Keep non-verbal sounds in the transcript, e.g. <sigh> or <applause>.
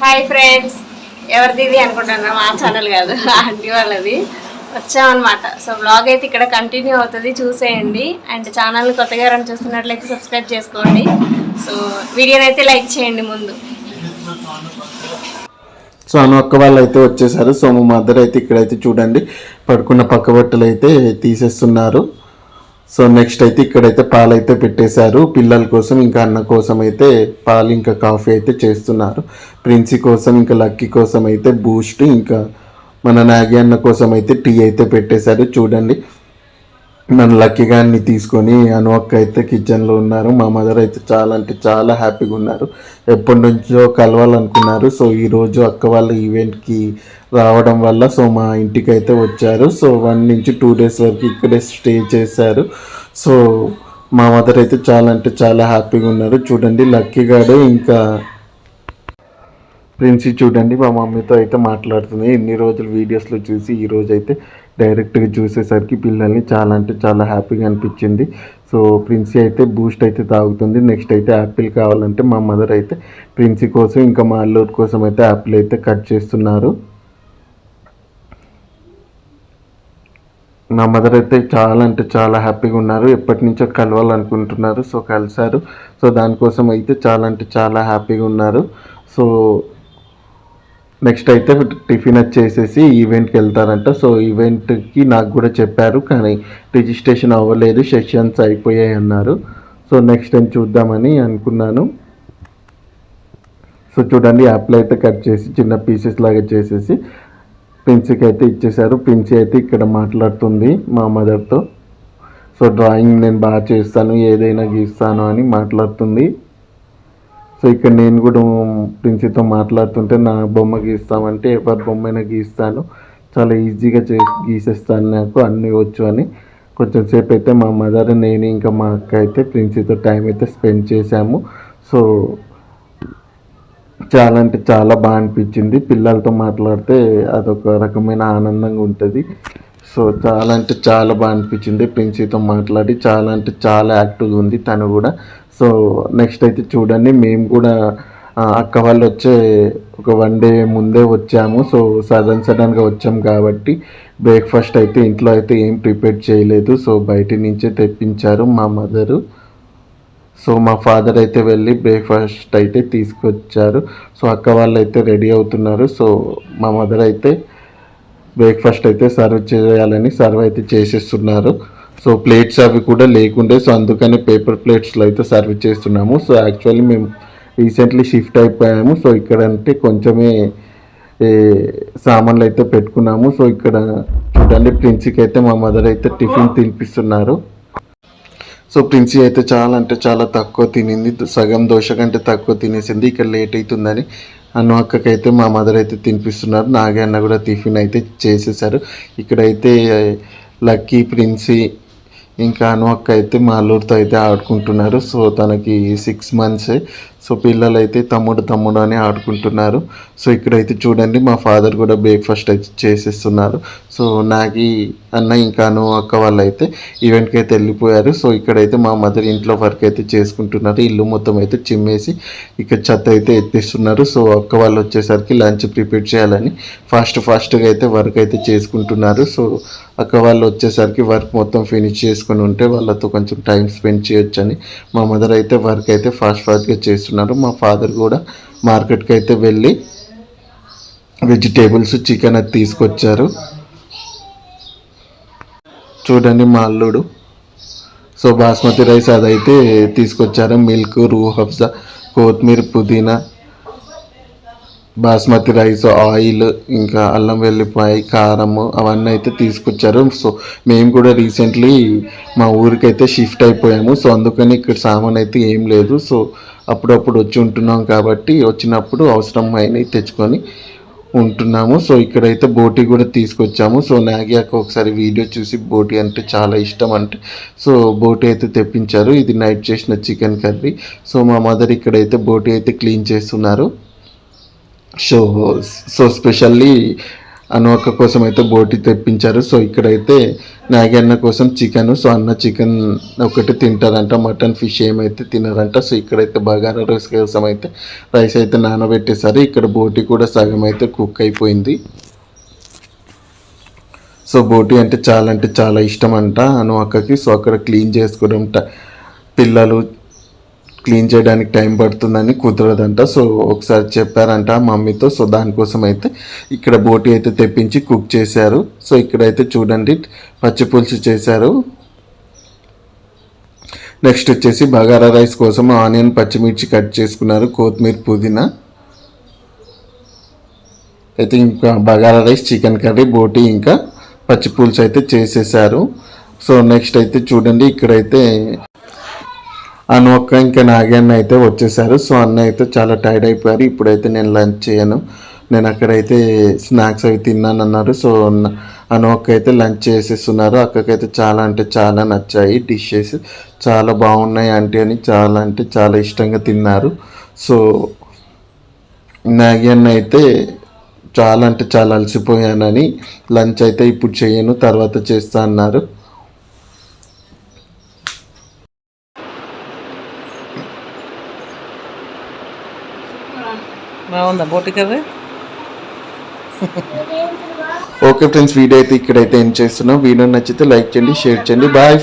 Hi friends. ఎవరిది ఇది అనుకుంటున్నా మా ఛానల్ కాదు. <laughs> ఆంటీ వాళ్ళది. వచ్చామన్నమాట. సో బ్లాగ్ అయితే ఇక్కడ కంటిన్యూ అవుతుంది. చూసేయండి. అండ్ ఛానల్ కొత్తగా ఎవరైనా చూస్తున్నట్లయితే సబ్స్క్రైబ్ చేసుకోండి. సో వీడియోని అయితే లైక్ చేయండి ముందు. సో అను అక్క వాళ్ళు అయితే వచ్చేసారు. సో మా మదర్ అయితే ఇక్కడైతే చూడండి. పడుకున్న పక్క బట్టలు అయితే తీసేస్తున్నారు. సో నెక్స్ట్ అయితే ఇక్కడైతే పాలు అయితే పెట్టేశారు. పిల్లల కోసం ఇంకా అన్న కోసం అయితే పాలు ఇంకా కాఫీ అయితే చేస్తున్నారు. ప్రిన్సీ కోసం ఇంకా లక్కీ కోసం అయితే బూస్ట్ ఇంకా మన నాగి అన్న కోసం అయితే టీ అయితే పెట్టేశారు. చూడండి. మనం లక్కీగాడ్ని తీసుకొని అను అక్క అయితే కిచెన్లో ఉన్నారు. మా మదర్ అయితే చాలా అంటే చాలా హ్యాపీగా ఉన్నారు. ఎప్పటి నుంచో కలవాలనుకున్నారు. సో ఈరోజు అక్క వాళ్ళ ఈవెంట్కి రావడం వల్ల సో మా ఇంటికి అయితే వచ్చారు. సో వన్ నుంచి టూ డేస్ వరకు ఇక్కడే స్టే చేశారు. సో మా మదర్ అయితే చాలా అంటే చాలా హ్యాపీగా ఉన్నారు. చూడండి లక్కీ గారు ఇంకా ప్రిన్సీ చూడండి మా మమ్మీతో అయితే మాట్లాడుతుంది. ఇన్ని రోజులు వీడియోస్లో చూసి ఈరోజు అయితే డైరెక్ట్గా చూసేసరికి పిల్లల్ని చాలా అంటే చాలా హ్యాపీగా అనిపించింది. సో ప్రిన్సీ అయితే బూస్ట్ అయితే తాగుతుంది. నెక్స్ట్ అయితే యాపిల్ కావాలంటే మా మదర్ అయితే ప్రిన్సీ కోసం ఇంకా మా అల్లూరు కోసం అయితే యాపిల్ అయితే కట్ చేస్తున్నారు. నా మదర్ అయితే చాలా అంటే చాలా హ్యాపీగా ఉన్నారు. ఎప్పటి నుంచో కలవాలనుకుంటున్నారు. సో కలిశారు. సో దానికోసం అయితే చాలా అంటే చాలా హ్యాపీగా ఉన్నారు. సో నెక్స్ట్ అయితే టిఫిన్ వచ్చేసేసి ఈవెంట్కి వెళ్తారంట. సో ఈవెంట్కి నాకు కూడా చెప్పారు కానీ రిజిస్ట్రేషన్ అవ్వలేదు సెషన్స్ అయిపోయాయి అన్నారు. సో నెక్స్ట్ టైం చూద్దామని అనుకున్నాను. సో చూడండి యాప్లో అయితే కట్ చేసి చిన్న పీసెస్ లాగా చేసేసి ప్రిన్సీకి అయితే ఇచ్చేశారు. ప్రిన్సీ అయితే ఇక్కడ మాట్లాడుతుంది మా మదర్తో. సో డ్రాయింగ్ నేను బాగా చేస్తాను ఏదైనా గీస్తాను అని మాట్లాడుతుంది. సో ఇక్కడ నేను కూడా ప్రిన్సీతో మాట్లాడుతుంటే నా బొమ్మ గీస్తామంటే ఎవరి బొమ్మైనా గీస్తాను. చాలా ఈజీగా చే గీసేస్తాను నాకు అన్నీ వచ్చు అని కొంచెం సేపు అయితే మా మదర్ నేను ఇంకా మా అక్క అయితే ప్రిన్సీతో టైం అయితే స్పెండ్ చేశాము. సో చాలా అంటే చాలా బాగా అనిపించింది. పిల్లలతో మాట్లాడితే అదొక రకమైన ఆనందంగా ఉంటుంది. సో చాలా అంటే చాలా బాగా అనిపించింది. ప్రిన్సీతో మాట్లాడి చాలా అంటే చాలా యాక్టివ్గా ఉంది తను కూడా. సో నెక్స్ట్ అయితే చూడండి మేము కూడా అక్క వాళ్ళు వచ్చే ఒక వన్ డే ముందే వచ్చాము. సో సడన్ సడన్గా వచ్చాం కాబట్టి బ్రేక్ఫాస్ట్ అయితే ఇంట్లో అయితే ఏం ప్రిపేర్ చేయలేదు. సో బయట నుంచే తెప్పించారు మా మదరు. సో మా ఫాదర్ అయితే వెళ్ళి బ్రేక్ఫాస్ట్ అయితే తీసుకొచ్చారు. సో అక్క వాళ్ళు అయితే రెడీ అవుతున్నారు. సో మా మదర్ అయితే బ్రేక్ఫాస్ట్ అయితే సర్వ్ చేయాలని సర్వ్ అయితే చేసేస్తున్నారు. సో ప్లేట్స్ అవి కూడా లేకుండే సో అందుకని పేపర్ ప్లేట్స్లో అయితే సర్వ్ చేస్తున్నాము. సో యాక్చువల్లీ మేము రీసెంట్లీ షిఫ్ట్ అయిపోయాము. సో ఇక్కడ అంటే కొంచెమే సామాన్లు అయితే పెట్టుకున్నాము. సో ఇక్కడ చూడండి ప్రిన్సీకి అయితే మా మదర్ అయితే టిఫిన్ తినిపిస్తున్నారు. సో ప్రిన్సీ అయితే చాలా అంటే చాలా తక్కువ తినింది. సగం దోశ కంటే తక్కువ తినేసింది. ఇక్కడ లేట్ అవుతుందని అను అక్కకైతే మా మదర్ అయితే తినిపిస్తున్నారు. నాగే అన్న కూడా టిఫిన్ అయితే చేసేసారు. ఇక్కడైతే లక్కీ ప్రిన్సీ ఇంకా అను అక్క అయితే మా అల్లూరితో అయితే ఆడుకుంటున్నారు. సో తనకి సిక్స్ మంత్స్ సో పిల్లలు అయితే తమ్ముడు తమ్ముడు అని ఆడుకుంటున్నారు. సో ఇక్కడైతే చూడండి మా ఫాదర్ కూడా బ్రేక్ఫాస్ట్ అయితే చేసేస్తున్నారు. సో నాకి అన్న ఇంకాను అక్క వాళ్ళు అయితే ఈవెంట్కి అయితే వెళ్ళిపోయారు. సో ఇక్కడైతే మా మదర్ ఇంట్లో వర్క్ అయితే చేసుకుంటున్నారు. ఇల్లు మొత్తం అయితే చిమ్మేసి ఇక్కడ చెత్త అయితే ఎత్తిస్తున్నారు. సో అక్క వాళ్ళు వచ్చేసరికి లంచ్ ప్రిపేర్ చేయాలని ఫాస్ట్ ఫాస్ట్గా అయితే వర్క్ అయితే చేసుకుంటున్నారు. సో అక్క వాళ్ళు వచ్చేసరికి వర్క్ మొత్తం ఫినిష్ చేసుకొని ఉంటే వాళ్ళతో కొంచెం టైం స్పెండ్ చేయొచ్చని మా మదర్ అయితే వర్క్ అయితే ఫాస్ట్ ఫాస్ట్గా చేస్తున్నారు మా ఫాదర్ కూడా మార్కెట్కి అయితే వెళ్ళి వెజిటేబుల్స్ చికెన్ అది తీసుకొచ్చారు. చూడండి మా అల్లుడు. సో బాస్మతి రైస్ అదైతే తీసుకొచ్చారు. మిల్క్ రూ హఫ్జా కొత్తిమీర పుదీనా బాస్మతి రైస్ ఆయిల్ ఇంకా అల్లం వెల్లిపాయ కారము అవన్నీ అయితే తీసుకొచ్చారు. సో మేము కూడా రీసెంట్లీ మా ఊరికైతే షిఫ్ట్ అయిపోయాము. సో అందుకని ఇక్కడ సామాన్ అయితే ఏం లేదు. సో అప్పుడప్పుడు వచ్చి ఉంటున్నాం కాబట్టి వచ్చినప్పుడు అవసరం అయినవి తెచ్చుకొని ఉంటున్నాము. సో ఇక్కడైతే బోటి కూడా తీసుకొచ్చాము. సో నాగియాక ఒకసారి వీడియో చూసి బోటి అంటే చాలా ఇష్టం అంటే. సో బోటి అయితే తెప్పించారు. ఇది నైట్ చేసిన చికెన్ కర్రీ. సో మా మదర్ ఇక్కడైతే బోటి అయితే క్లీన్ చేస్తున్నారు. సో సో స్పెషల్లీ అను అక్క కోసం అయితే బోటి తెప్పించారు. సో ఇక్కడైతే నాగన్న అన్న కోసం చికెన్ సో అన్న చికెన్ ఒకటి తింటారంట. మటన్ ఫిష్ ఏమైతే తినారంట. సో ఇక్కడైతే బగారా రైస్ కోసం అయితే రైస్ అయితే నానబెట్టేశారు. ఇక్కడ బోటి కూడా సగం అయితే కుక్ అయిపోయింది. సో బోటి అంటే చాలా అంటే చాలా ఇష్టం అంట అను అక్కకి సో అక్కడ క్లీన్ చేసుకోవడం పిల్లలు క్లీన్ చేయడానికి టైం పడుతుందని కుదరదంట. సో ఒకసారి చెప్పారంట మమ్మీతో. సో దానికోసం అయితే ఇక్కడ బోటి అయితే తెప్పించి కుక్ చేశారు. సో ఇక్కడైతే చూడండి పచ్చి పులుసు చేశారు. నెక్స్ట్ వచ్చేసి బగారా రైస్ కోసం ఆనియన్ పచ్చిమిర్చి కట్ చేసుకున్నారు. కొత్తిమీర పుదీనా. అయితే ఇంకా బగారా రైస్ చికెన్ కర్రీ బోటి ఇంకా పచ్చి పులుసు అయితే చేసేసారు సో నెక్స్ట్ అయితే చూడండి ఇక్కడైతే అను ఒక్క ఇంకా నాగన్న అయితే వచ్చేసారు. సో అన్న అయితే చాలా టైర్డ్ అయిపోయారు. ఇప్పుడైతే నేను లంచ్ చేయను. నేను అక్కడైతే స్నాక్స్ అవి తిన్నాను అన్నారు సో న- అను ఒక్క అయితే లంచ్ చేసేస్తున్నారు. అక్కకైతే చాలా అంటే చాలా నచ్చాయి డిషెస్ చాలా బాగున్నాయి అంటే అని చాలా అంటే చాలా ఇష్టంగా తిన్నారు. సో నాగన్న అయితే చాలా అంటే చాలా అలసిపోయానని లంచ్ అయితే ఇప్పుడు చేయను. తర్వాత చేస్తా అన్నారు. బాగుందా? బోటి కర్రీ? <laughs> ఓకే ఫ్రెండ్స్ వీడియో అయితే ఇక్కడైతే ఏం చేస్తున్నాం. వీడియో నచ్చితే లైక్ చేయండి షేర్ చేయండి. బాయ్.